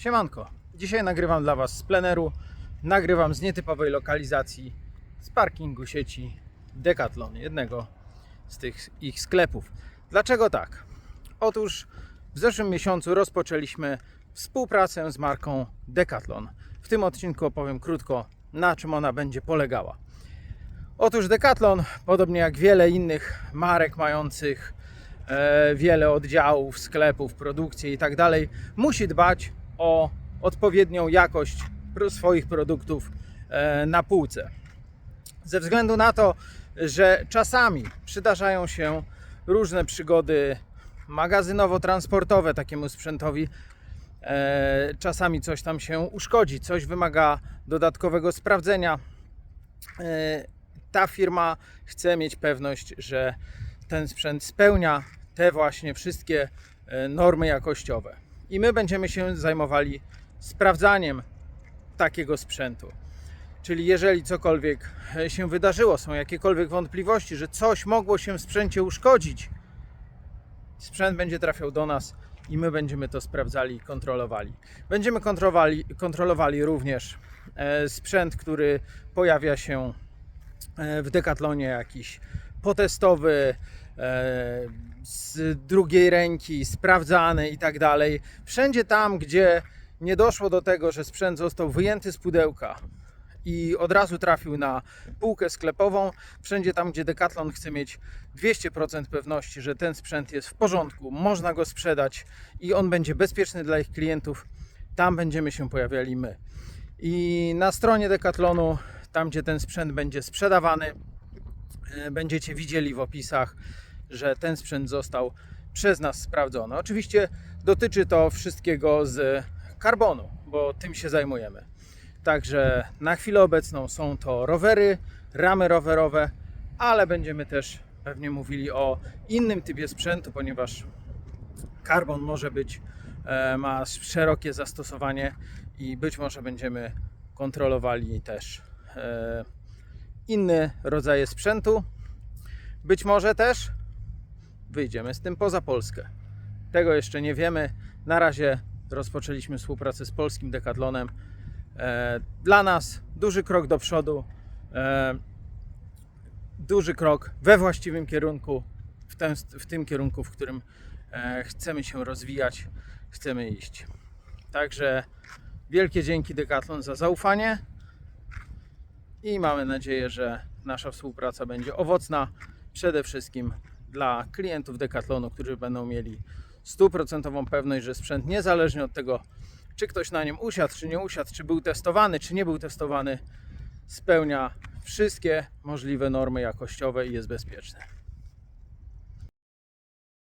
Siemanko, dzisiaj nagrywam dla Was z pleneru, nagrywam z nietypowej lokalizacji, z parkingu sieci Decathlon, jednego z tych ich sklepów. Dlaczego tak? Otóż w zeszłym miesiącu rozpoczęliśmy współpracę z marką Decathlon. W tym odcinku opowiem krótko, na czym ona będzie polegała. Otóż Decathlon, podobnie jak wiele innych marek mających e, wiele oddziałów, sklepów, produkcję i tak dalej, musi dbać o odpowiednią jakość swoich produktów e, na półce. Ze względu na to, że czasami przydarzają się różne przygody magazynowo-transportowe takiemu sprzętowi, e, czasami coś tam się uszkodzi, coś wymaga dodatkowego sprawdzenia. E, ta firma chce mieć pewność, że ten sprzęt spełnia te właśnie wszystkie normy jakościowe. I my będziemy się zajmowali sprawdzaniem takiego sprzętu. Czyli jeżeli cokolwiek e, się wydarzyło, są jakiekolwiek wątpliwości, że coś mogło się w sprzęcie uszkodzić, sprzęt będzie trafiał do nas i my będziemy to sprawdzali i kontrolowali. Będziemy kontrolowali, kontrolowali również e, sprzęt, który pojawia się e, w Decathlonie, jakiś potestowy, z drugiej ręki, sprawdzany i tak dalej. Wszędzie tam, gdzie nie doszło do tego, że sprzęt został wyjęty z pudełka i od razu trafił na półkę sklepową, wszędzie tam, gdzie Decathlon chce mieć 200% pewności, że ten sprzęt jest w porządku, można go sprzedać i on będzie bezpieczny dla ich klientów, tam będziemy się pojawiali my. I na stronie Decathlonu, tam gdzie ten sprzęt będzie sprzedawany, e, będziecie widzieli w opisach, że ten sprzęt został przez nas sprawdzony. Oczywiście dotyczy to wszystkiego z karbonu, bo tym się zajmujemy. Także na chwilę obecną są to rowery, ramy rowerowe, ale będziemy też pewnie mówili o innym typie sprzętu, ponieważ karbon może być, e, ma szerokie zastosowanie i być może będziemy kontrolowali też e, inne rodzaje sprzętu. Być może też wyjdziemy z tym poza Polskę. Tego jeszcze nie wiemy. Na razie rozpoczęliśmy współpracę z polskim Decathlonem. E, Dla nas duży krok do przodu, e, duży krok we właściwym kierunku, w, ten, w tym kierunku, w którym e, chcemy się rozwijać, chcemy iść. Także wielkie dzięki Decathlon za zaufanie i mamy nadzieję, że nasza współpraca będzie owocna przede wszystkim dla klientów Decathlonu, którzy będą mieli stuprocentową pewność, że sprzęt niezależnie od tego, czy ktoś na nim usiadł, czy nie usiadł, czy był testowany, czy nie był testowany, spełnia wszystkie możliwe normy jakościowe i jest bezpieczny.